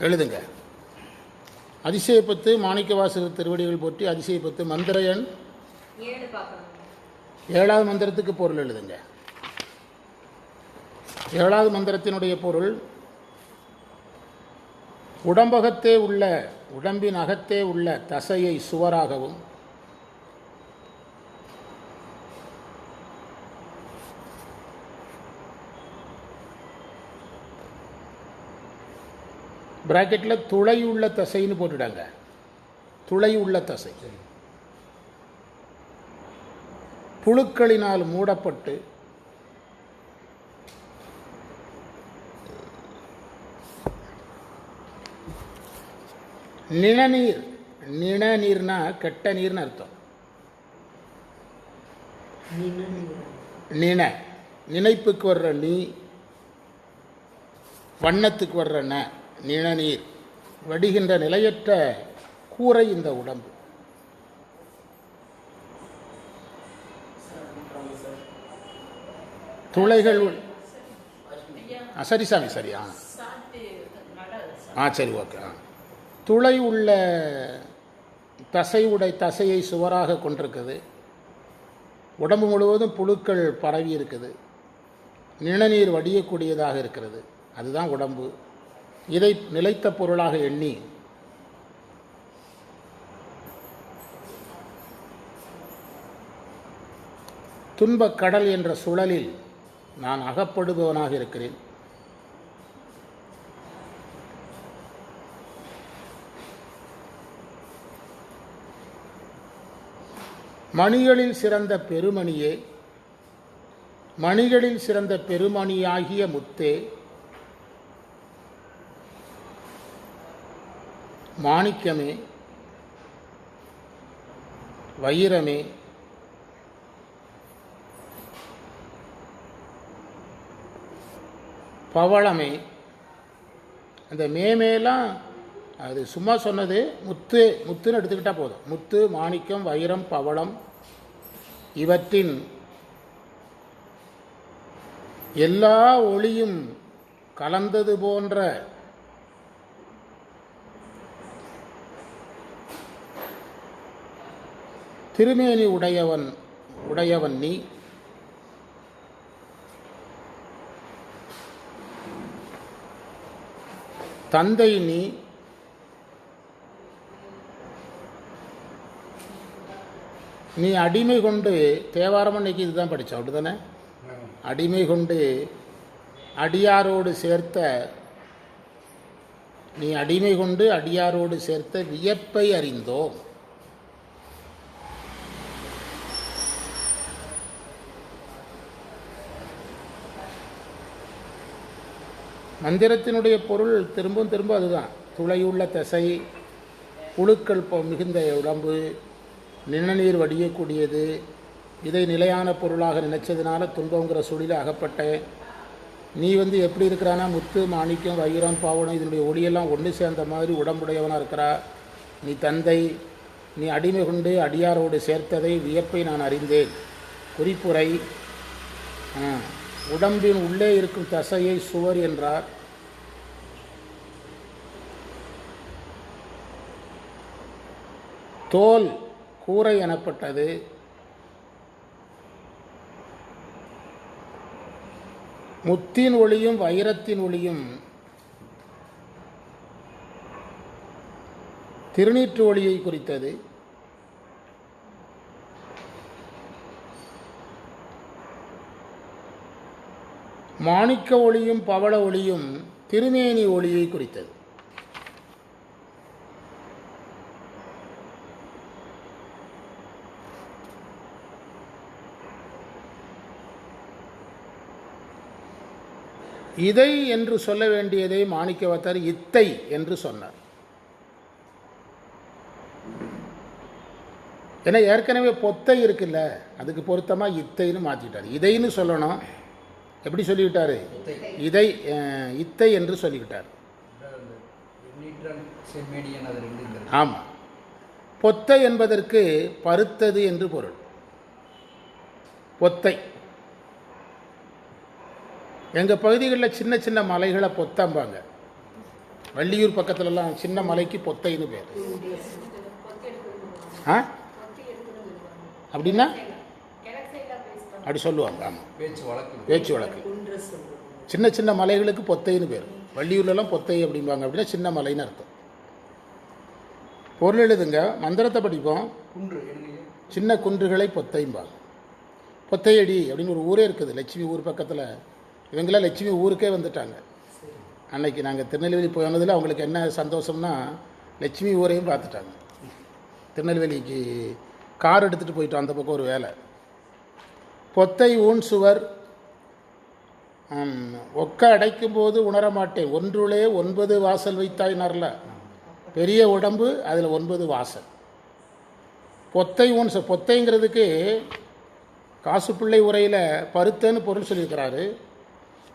எழுதுங்க. அதிசயப்பத்து மாணிக்கவாசகர் திருவடிகள் போற்றி அதிசயப்பத்து மந்திர எண் ஏழாவது மந்திரத்துக்கு பொருள் எழுதுங்க. ஏழாவது மந்திரத்தினுடைய பொருள் உடம்பகத்தே உள்ள உடம்பின் அகத்தே உள்ள தசையை சுவராகவும் பிராக்கெட்டில் துளை உள்ள தசைன்னு போட்டுடாங்க துளை உள்ள தசை. புழுக்களினால் மூடப்பட்டு நிணநீர் நிணநீர்னா கெட்ட நீர்னு அர்த்தம். நின நினைப்புக்கு வர்ற நீ வண்ணத்துக்கு வர்ற ந. நிணநீர் வடிகின்ற நிலையற்ற கூரை இந்த உடம்பு. துளைகள் உள்- ஆ சரி சாமி சரியா ஆ. ஆ சரி ஓகே ஆ. துளை உள்ள தசை உடை தசையை சுவராக கொண்டிருக்குது. உடம்பு முழுவதும் புழுக்கள் பரவி இருக்குது. நிணநீர் வடியக்கூடியதாக இருக்கிறது. அதுதான் உடம்பு. இதை நிலைத்த பொருளாக எண்ணி துன்பக் கடல் என்ற சுழலில் நான் அகப்படுபவனாக இருக்கிறேன். மணிகளில் சிறந்த பெருமணியே மணிகளில் சிறந்த பெருமணியாகிய முத்தே மாணிக்கமே வைரமே பவளமே. அந்த மேமேலாம் அது சும்மா சொன்னது முத்து முத்துன்னு எடுத்துக்கிட்டால் போதும். முத்து மாணிக்கம் வைரம் பவளம் இவற்றின் எல்லா ஒளியும் கலந்தது போன்ற திருமேனி உடையவன் உடையவன் நீ. தந்தை நீ. நீ அடிமை கொண்டு தேவாரம் அன்னைக்கு இதுதான் படித்தோம் அப்படி தானே அடிமை கொண்டு அடியாரோடு சேர்த்த நீ அடிமை கொண்டு அடியாரோடு சேர்த்த வியப்பை அறிந்தோம். மந்திரத்தினுடைய பொருள் திரும்பவும் திரும்ப அதுதான். துளையுள்ள தசை புழுக்கள் மிகுந்த உடம்பு நிணநீர் வடியக்கூடியது. இதை நிலையான பொருளாக நினைச்சதுனால துன்பங்கிற சூழலில் அகப்பட்டேன். நீ வந்து எப்படி இருக்கிறானா? முத்து மாணிக்கம் வைரம் பாவனம் இதனுடைய ஒளியெல்லாம் ஒன்று சேர்ந்த மாதிரி உடம்புடையவனாக இருக்கிறா. நீ தந்தை நீ அடிமை கொண்டு அடியாரோடு சேர்த்ததை வியப்பை நான் அறிந்தேன். குறிப்புரை. ஆ, உடம்பின் உள்ளே இருக்கும் தசையை சுவர் என்றார். தோல் கூரை எனப்பட்டது. முத்தின் ஒளியும் வைரத்தின் ஒளியும் திருநீற்று ஒளியை குறித்தது. மாணிக்க ஒளியும் பவள ஒளியும் திருமேனி ஒளியை குறித்தது. இதை என்று சொல்ல வேண்டியதை மாணிக்கவத்தர் இத்தை என்று சொன்னார். ஏன்னா ஏற்கனவே பொத்தை இருக்குல்ல அதுக்கு பொருத்தமாக இத்தைன்னு மாற்றிட்டார் இதைன்னு சொல்லணும். எப்படி சொல்லிவிட்டாரு? இதை இத்தை என்று சொல்லிவிட்டார். ஆமாம் பொத்தை என்பதற்கு பருத்தது என்று பொருள். பொத்தை. எங்கள் பகுதிகளில் சின்ன சின்ன மலைகளை பொத்தம்பாங்க. வள்ளியூர் பக்கத்துலலாம் சின்ன மலைக்கு பொத்தைன்னு பேர். ஆ? அப்படின்னா? அப்படி சொல்லுவாங்க ஆமாம் பேச்சு வழக்கு. பேச்சு வழக்கு. சின்ன சின்ன மலைகளுக்கு பொத்தைன்னு பேர். வள்ளியூர்லலாம் பொத்தை அப்படிம்பாங்க அப்படின்னா சின்ன மலைன்னு அர்த்தம். பொருள் எழுதுங்க மந்திரத்தை படிப்போம். குன்று சின்ன குன்றுகளை பொத்தைம்பாங்க. பொத்தையடி அப்படின்னு ஒரு ஊரே இருக்குது லட்சுமி ஊர் பக்கத்தில். இவங்களாம் லட்சுமி ஊருக்கே வந்துட்டாங்க. அன்னைக்கு நாங்கள் திருநெல்வேலி போனதில் அவங்களுக்கு என்ன சந்தோஷம்னா லட்சுமி ஊரையும் பார்த்துட்டாங்க. திருநெல்வேலிக்கு கார் எடுத்துகிட்டு போயிட்டோம் அந்த பக்கம் ஒரு வேலை. பொத்தை ஊன் சுவர். ஒக்க அடைக்கும் போது உணர மாட்டேன். ஒன்றுளே ஒன்பது வாசல் வைத்தாய் நரல. பெரிய உடம்பு அதில் ஒன்பது வாசல். பொத்தை ஊன் சு- பொத்தைங்கிறதுக்கு காசு பிள்ளை உரையில் பருத்தன்னு பொருள் சொல்லியிருக்கிறாரு.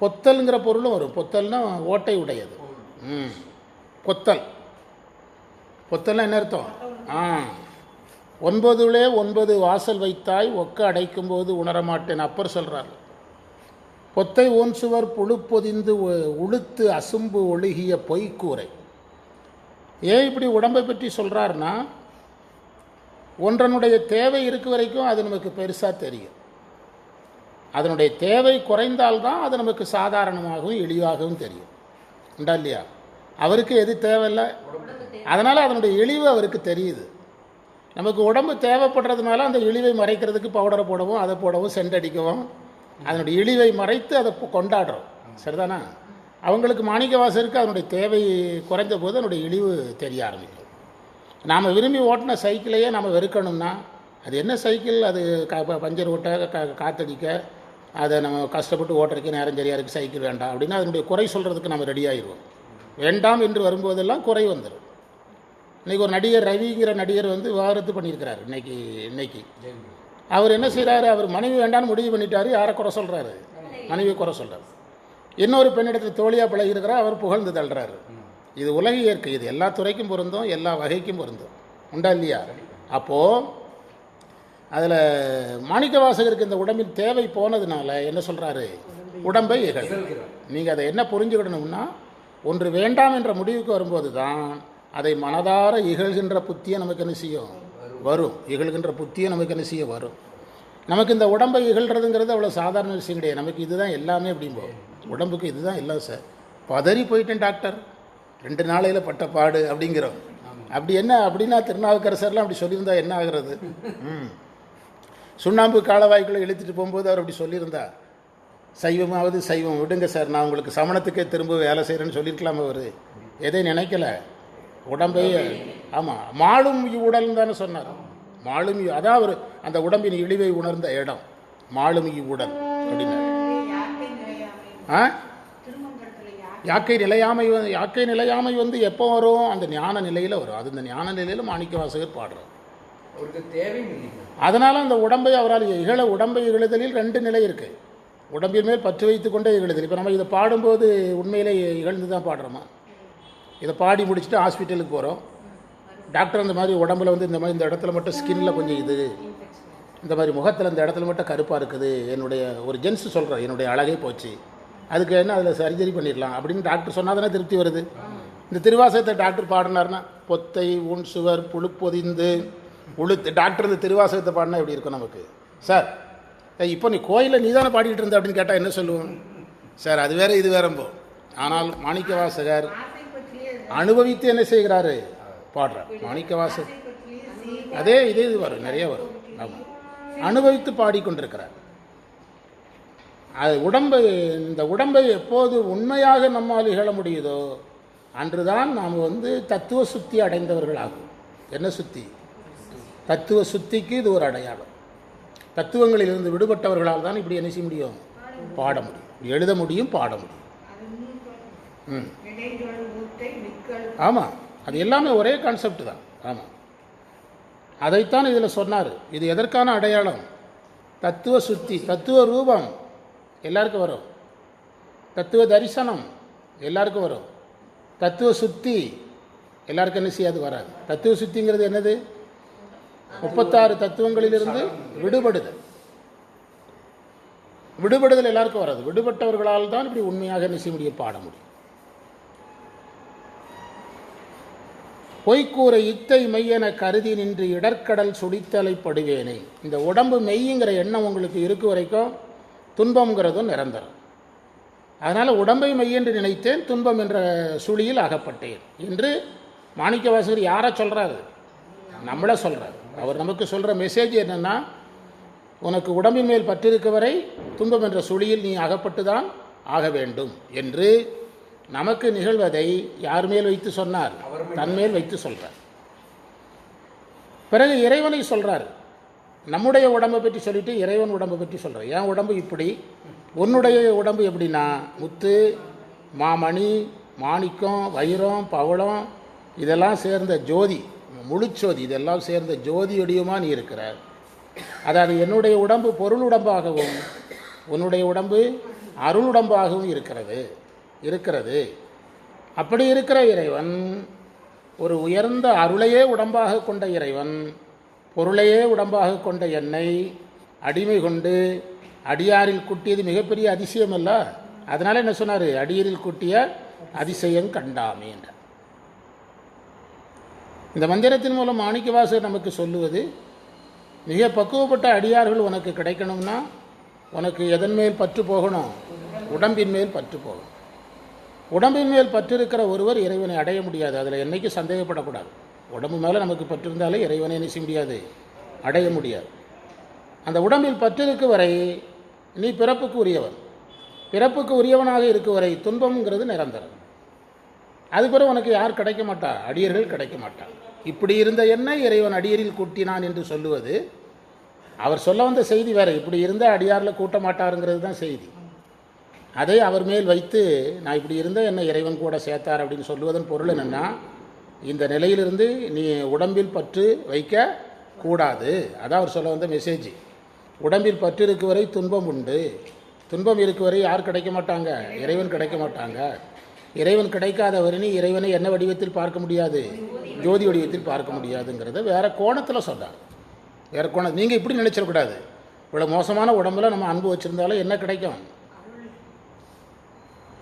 பொத்தல்ங்கிற பொருளும் வரும். பொத்தல்னா ஓட்டை உடையது. ம் பொத்தல். பொத்தல்னா என்ன அர்த்தம்? ஆ. ஒன்பதுலே ஒன்பது வாசல் வைத்தாய் ஒக்க அடைக்கும் போது உணரமாட்டேன். அப்பர் சொல்கிறார் பொத்தை ஓன் சுவர் புழுப்பொதிந்து பொதிந்து உளுத்து அசும்பு ஒழுகிய பொய்க்கூரை. ஏன் இப்படி உடம்பை பற்றி சொல்கிறாருன்னா ஒன்றனுடைய தேவை இருக்க வரைக்கும் அது நமக்கு பெருசாக தெரியும். அதனுடைய தேவை குறைந்தால்தான் அது நமக்கு சாதாரணமாகவும் எளிவாகவும் தெரியும். உண்டா இல்லையா? அவருக்கு எது தேவையில்லை? அதனால் அதனுடைய இழிவு அவருக்கு தெரியுது. நமக்கு உடம்பு தேவைப்படுறதுனால அந்த இழிவை மறைக்கிறதுக்கு பவுடரை போடவும் அதை போடவும் சென்ட் அடிக்கவும். அதனுடைய இழிவை மறைத்து அதை கொண்டாடுறோம். சரிதானா? அவங்களுக்கு மாணிக்க வாசருக்கு அதனுடைய தேவை குறைஞ்ச போது அதனுடைய இழிவு தெரிய ஆரம்பிக்கும். நாம் விரும்பி ஓட்டின சைக்கிளையே நம்ம வெறுக்கணும்னா அது என்ன சைக்கிள்? அது க பஞ்சர் ஓட்ட கா காத்தடிக்க அதை நம்ம கஷ்டப்பட்டு ஓட்டுறதுக்கு நேரம் சரியாக இருக்குது சைக்கிள் வேண்டாம் அப்படின்னா அதனுடைய குறை சொல்கிறதுக்கு நம்ம ரெடி ஆயிடுவோம். வேண்டாம் என்று வரும்போதெல்லாம் குறை வந்துடும் இன்றைக்கி ஒரு நடிகர் ரவிங்கிற நடிகர் வந்து விவாகரத்து பண்ணியிருக்கிறாரு இன்னைக்கு இன்னைக்கு. அவர் என்ன செய்கிறாரு அவர் மனைவி வேண்டாம்னு முடிவு பண்ணிட்டாரு யாரை குறை சொல்கிறாரு மனைவியை குறை சொல்கிறார் இன்னொரு பெண்ணிடத்தில் தோழியாக பழகிருக்கிறார் அவர் புகழ்ந்து தள்ளுறாரு. இது உலக இயற்கை இது எல்லா துறைக்கும் பொருந்தும் எல்லா வகைக்கும் பொருந்தும். உண்டா இல்லையா? அப்போது அதில் மாணிக்க வாசகருக்கு இந்த உடம்பின் தேவை போனதுனால என்ன சொல்கிறாரு உடம்பை இகழ். நீங்கள் அதை என்ன புரிஞ்சுக்கிடணும்னா ஒன்று வேண்டாம் என்ற முடிவுக்கு வரும்போது தான் அதை மனதார இகழ்கின்ற புத்தியை நமக்கு என்ன செய்யும்? வரும். இகழ்கின்ற புத்தியை நமக்கு என்ன செய்ய வரும். நமக்கு இந்த உடம்பை இகழ்கிறதுங்கிறது அவ்வளோ சாதாரண விஷயம் கிடையாது. நமக்கு இதுதான் எல்லாமே அப்படிம்போம் உடம்புக்கு இதுதான் எல்லாம் சார். பதறி போயிட்டேன் டாக்டர். ரெண்டு நாளையில் பட்ட பாடு அப்படிங்கிறோம். அப்படி என்ன அப்படின்னா திருநாவுக்கரசர்லாம் அப்படி சொல்லியிருந்தா என்ன ஆகிறது? ம். சுண்ணாம்பு காலவாய்க்குள்ளே இழுத்துட்டு போகும்போது அவர் அப்படி சொல்லியிருந்தா. சைவமாவது சைவம். விடுங்க சார் நான் உங்களுக்கு சமணத்துக்கே திரும்ப வேலை செய்கிறேன்னு சொல்லியிருக்கலாம் அவர்? எதை நினைக்கல. உடம்பை. ஆமாம் மாளும் உடல் தானே சொன்னார். மாளும் இ- அதான் அவர் அந்த உடம்பின் இழிவை உணர்ந்த இடம். மாளும் உடல் அப்படின்னாரு ஆ? யாக்கை நிலையாமை வந்து யாக்கை நிலையாமை வந்து எப்போ வரும்? அந்த ஞான நிலையில் வரும். அது இந்த ஞான நிலையில் மாணிக்க வாசகர் பாடுறார் இல்லைங்க அதனால் அந்த உடம்பை அவரால் இகழ உடம்பை இகழுதலில் ரெண்டு நிலை இருக்குது உடம்பின் மேல் பற்று வைத்து கொண்டே இகழுதல். இப்போ நம்ம இதை பாடும்போது உண்மையிலே இகழ்ந்து தான் பாடுறோமா? இதை பாடி முடிச்சுட்டு ஹாஸ்பிட்டலுக்கு போகிறோம் டாக்டர் அந்த மாதிரி உடம்புல வந்து இந்த மாதிரி இந்த இடத்துல மட்டும் ஸ்கின்ல கொஞ்சம் இது. இந்த மாதிரி முகத்தில் இந்த இடத்துல மட்டும் கருப்பாக இருக்குது. என்னுடைய ஒரு ஜென்ஸ் சொல்கிறேன் என்னுடைய அழகே போச்சு. அதுக்கு என்ன அதில் சர்ஜரி பண்ணிடலாம் அப்படின்னு டாக்டர் சொன்னால் தானே திருப்தி வருது. இந்த திருவாசகத்தை டாக்டர் பாடினார்னா பொத்தை ஊன் சுவர் புழுப்பொதிந்து உளுத்து டாக்டர் இந்த திருவாசகத்தை பாடினா எப்படி இருக்கும் நமக்கு? சார் இப்போ நீ கோயிலில் நீ தானே பாடிக்கிட்டு இருந்த அப்படின்னு கேட்டால் என்ன சொல்லுவோம்? சார் அது வேற இது வேறம்போ ஆனால் மாணிக்க வாசகர் அனுபவித்து என்ன செய்கிறாரு? பாடுறார். மாணிக்கவாசர். அதே இதே இது வரும் நிறைய வரும். ஆமாம் அனுபவித்து பாடிக்கொண்டிருக்கிறார். அது உடம்பு இந்த உடம்பை எப்போது உண்மையாக நம்மால் இகழ முடியுதோ அன்றுதான் நாம் வந்து தத்துவ சுத்தி அடைந்தவர்களாகும். என்ன சுத்தி? தத்துவ சுத்திக்கு இது ஒரு அடையாளம். தத்துவங்களிலிருந்து விடுபட்டவர்களால் தான் இப்படி என்ன செய்ய முடியும்? பாட முடியும். எழுத முடியும் பாட முடியும். ம். ஆமாம் அது எல்லாமே ஒரே கான்செப்ட் தான். ஆமாம் அதைத்தான் இதில் சொன்னார். இது எதற்கான அடையாளம்? தத்துவ சுத்தி தத்துவ ரூபம். எல்லாருக்கும் வரும். தத்துவ தரிசனம். எல்லாருக்கும் வரும். தத்துவ சுத்தி. எல்லாருக்கும் என்ன செய்யாது வராது. தத்துவ சுத்திங்கிறது என்னது? முப்பத்தாறு தத்துவங்களிலிருந்து விடுபடுதல். விடுபடுதல் எல்லாருக்கும் வராது. விடுபட்டவர்களால் தான் இப்படி உண்மையாக என்ன செய்ய முடியும்? பாட முடியும். பொய்க்கூற இத்தை மெய்யென கருதி நின்று இடர்க்கடல் சுடித்தலை படுவேனே இந்த உடம்பு மெய்யுங்கிற எண்ணம் உங்களுக்கு இருக்கு வரைக்கும் துன்பம்ங்கிறதும் நிரந்தரம். அதனால் உடம்பை மெய்யென்று நினைத்தேன் துன்பம் என்ற சுழியில் அகப்பட்டேன் என்று மாணிக்கவாசகர் யாரை சொல்கிறாரு நம்மளை சொல்கிறார் அவர் நமக்கு சொல்கிற மெசேஜ் என்னென்னா உனக்கு உடம்பின் மேல் பற்றிருக்க வரை துன்பம் என்ற சுழியில் நீ அகப்பட்டு தான் ஆக வேண்டும் என்று நமக்கு நிகழ்வதை யார் மேல் வைத்து சொன்னார்? தன் மேல் வைத்து சொல்றார். பிறகு இறைவனை சொல்றார். நம்முடைய உடம்பை பற்றி சொல்லிட்டு இறைவன் உடம்பை பற்றி சொல்றார். என் உடம்பு இப்படி? உன்னுடைய உடம்பு எப்படின்னா முத்து மாமணி மாணிக்கம் வைரம் பவளம் இதெல்லாம் சேர்ந்த ஜோதி முழுச்சோதி இதெல்லாம் சேர்ந்த ஜோதியடியுமா நீ இருக்கிறார் அதாவது என்னுடைய உடம்பு பொருள் உடம்பாகவும் உன்னுடைய உடம்பு அருள் உடம்பாகவும் இருக்கிறது. இருக்கிறது. அப்படி இருக்கிற இறைவன் ஒரு உயர்ந்த அருளையே உடம்பாக கொண்ட இறைவன் பொருளையே உடம்பாக கொண்ட என்னை அடிமை கொண்டு அடியாரில் குட்டியது மிகப்பெரிய அதிசயம் அல்ல அதனால என்ன சொன்னார்? அடியரில் குட்டிய அதிசயம் கண்டாமே என்றார். இந்த மந்திரத்தின் மூலம் மாணிக்கவாசர் நமக்கு சொல்லுவது மிக பக்குவப்பட்ட அடியார்கள் உனக்கு கிடைக்கணும்னா உனக்கு எதன் மேல் பற்று போகணும்? உடம்பின் மேல் பற்று போகணும். உடம்பின் மேல் பற்று இருக்கிற ஒருவர் இறைவனை அடைய முடியாது. அதில் என்னைக்கும் சந்தேகப்படக்கூடாது. உடம்பு மேலே நமக்கு பற்றிருந்தாலே இறைவனை என்ன செய்ய முடியாது. அடைய முடியாது. அந்த உடம்பில் பற்றிருக்கு வரை நீ பிறப்புக்கு உரியவன் பிறப்புக்கு உரியவனாக இருக்கும் வரை துன்பம்ங்கிறது நிரந்தரம். அது பிறகு உனக்கு யார் கிடைக்க மாட்டா? அடியர்கள் கிடைக்க மாட்டார் இப்படி இருந்த என்ன இறைவன் அடியரில் கூட்டினான் என்று சொல்லுவது அவர் சொல்ல வந்த செய்தி வேறு. இப்படி இருந்த அடியாரில் கூட்ட மாட்டாருங்கிறது தான் செய்தி. அதை அவர் மேல் வைத்து நான் இப்படி இருந்த என்ன இறைவன் கூட சேர்த்தார்? அப்படின்னு சொல்லுவதன் பொருள் என்னென்னா இந்த நிலையிலிருந்து நீ உடம்பில் பற்று வைக்க கூடாது. அதான் அவர் சொல்ல வந்த மெசேஜ் உடம்பில் பற்று இருக்கு வரை துன்பம் உண்டு. துன்பம் இருக்கு வரை யார் கிடைக்க மாட்டாங்க? இறைவன் கிடைக்க மாட்டாங்க. இறைவன் கிடைக்காத வரை இறைவனை என்ன வடிவத்தில் பார்க்க முடியாது? ஜோதி வடிவத்தில் பார்க்க முடியாதுங்கிறத வேற கோணத்தில் சொல்கிறார் வேற கோணம் நீங்கள் இப்படி நினைச்சிடக்கூடாது. இவ்வளோ மோசமான உடம்புல நம்ம அன்பு வச்சுருந்தாலும் என்ன கிடைக்கும்?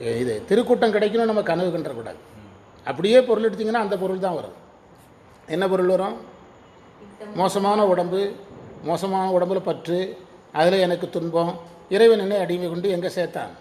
இது திருக்கூட்டம் கிடைக்கணும் நம்ம கனவு கண்டக்கூடாது அப்படியே பொருள் எடுத்தீங்கன்னா அந்த பொருள் தான் வரும். என்ன பொருள் வரும்? மோசமான உடம்பு மோசமான உடம்புல பற்று அதில் எனக்கு துன்பம் இறைவன் என்னை அடிமை கொண்டு எங்கே சேர்த்தான்?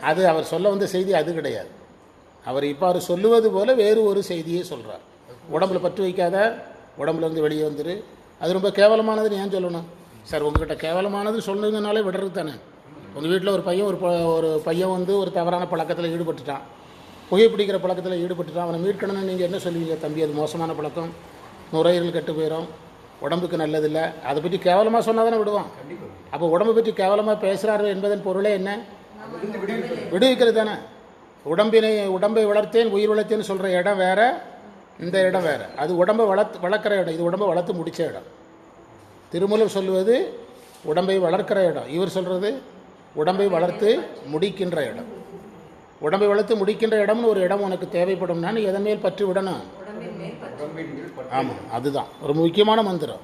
அது அவர் சொல்ல வந்த செய்தி அது கிடையாது. அவர் இப்போ அவர் சொல்லுவது போல வேறு ஒரு செய்தியை சொல்கிறார் உடம்புல பற்று வைக்காத உடம்புல இருந்து வெளியே வந்துரு. அது ரொம்ப கேவலமானதுன்னு ஏன் சொல்லணும்? சார் உங்ககிட்ட கேவலமானது சொல்லுங்கனாலே விடுறது தானே. உங்கள் வீட்டில் ஒரு பையன் ஒரு ப- ஒரு பையன் வந்து ஒரு தவறான பழக்கத்தில் ஈடுபட்டுட்டான். புகைப்பிடிக்கிற பழக்கத்தில் ஈடுபட்டுட்டான். அவனை மீட்கணும்னு நீங்கள் என்ன சொல்லுவீங்க தம்பி? அது மோசமான பழக்கம். நுரையீரல் கெட்டு போயிடும் உடம்புக்கு நல்லதில்லை. அதை பற்றி கேவலமாக சொன்னால் தானே விடுவான். அப்போ உடம்பை பற்றி கேவலமாக பேசுகிறாரு என்பதன் பொருளே என்ன? விடுவிக்கிறது தானே. உடம்பினை உடம்பை வளர்த்தேன் உயிர் வளர்த்தேன்னு சொல்கிற இடம் வேற இந்த இடம் வேறு. அது உடம்பை வளர்த்து வளர்க்குற இடம். இது உடம்பை வளர்த்து முடிச்ச இடம். திருமூலம் சொல்லுவது உடம்பை வளர்க்கிற இடம். இவர் சொல்கிறது உடம்பை வளர்த்து முடிக்கின்ற இடம். உடம்பை வளர்த்து முடிக்கின்ற இடம்னு ஒரு இடம் உனக்கு தேவைப்படும்னா நீ எதன் மேல் பற்று விடணும். ஆமாம் அதுதான். ஒரு முக்கியமான மந்திரம்.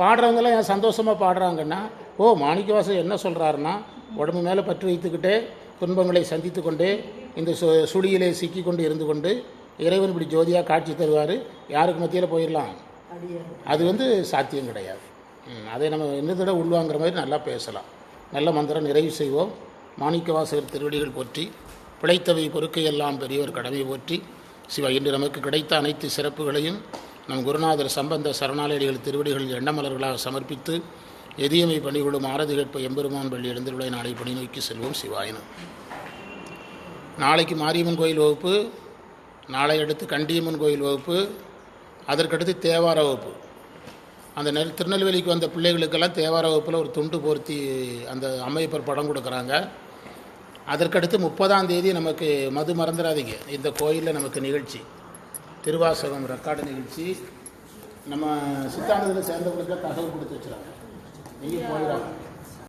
பாடுறவங்கெல்லாம் ஏன் சந்தோஷமாக பாடுறாங்கன்னா ஓ மாணிக்கவாசர் என்ன சொல்கிறாருன்னா உடம்பு மேலே பற்று வைத்துக்கிட்டே துன்பங்களை சந்தித்து கொண்டே இந்த சு சுழியிலே சிக்கி கொண்டு இருந்து கொண்டு இறைவன் இப்படி ஜோதியாக காட்சி தருவார். யாருக்கு மத்தியில் போயிடலாம்? அது வந்து சாத்தியம் கிடையாது. அதை நம்ம இன்னதோட உள்வாங்கிற மாதிரி நல்லா பேசலாம். நல்ல மந்திரம் நிறைவு செய்வோம். மாணிக்கவாசகர் திருவடிகள் போற்றி பிழைத்தவை பொறுக்கையெல்லாம் பெரியவர் கடமை போற்றி சிவா இன்று நமக்கு கிடைத்த அனைத்து சிறப்புகளையும் நம் குருநாதர் சம்பந்த சரணாலயடிகள் திருவடிகளில் எண்ணமலர்களாக சமர்ப்பித்து எதியமை பணிகளும் ஆரதி கேட்ப எம்பெருமான் பள்ளி எழுந்துள்ள நாளை பணி நோக்கி செல்வோம் சிவாயனம் நாளைக்கு மாரியம்மன் கோயில் வகுப்பு நாளை அடுத்து கண்டியம்மன் கோயில் வகுப்பு அதற்கடுத்து தேவார வகுப்பு. அந்த நெல் திருநெல்வேலிக்கு வந்த பிள்ளைகளுக்கெல்லாம் தேவார வகுப்பில் ஒரு துண்டு போர்த்தி அந்த அம்மையப்பர் படம் கொடுக்குறாங்க. அதற்கடுத்து முப்பதாம் தேதி நமக்கு மது மறந்துடாதீங்க இந்த கோயிலில் நமக்கு நிகழ்ச்சி. திருவாசகம் ரெக்கார்டு நிகழ்ச்சி. நம்ம சித்தாந்தத்தில் சேர்ந்தவங்களுக்கு தகவல் கொடுத்து வச்சுருக்காங்க நீங்கள் போயிடாங்க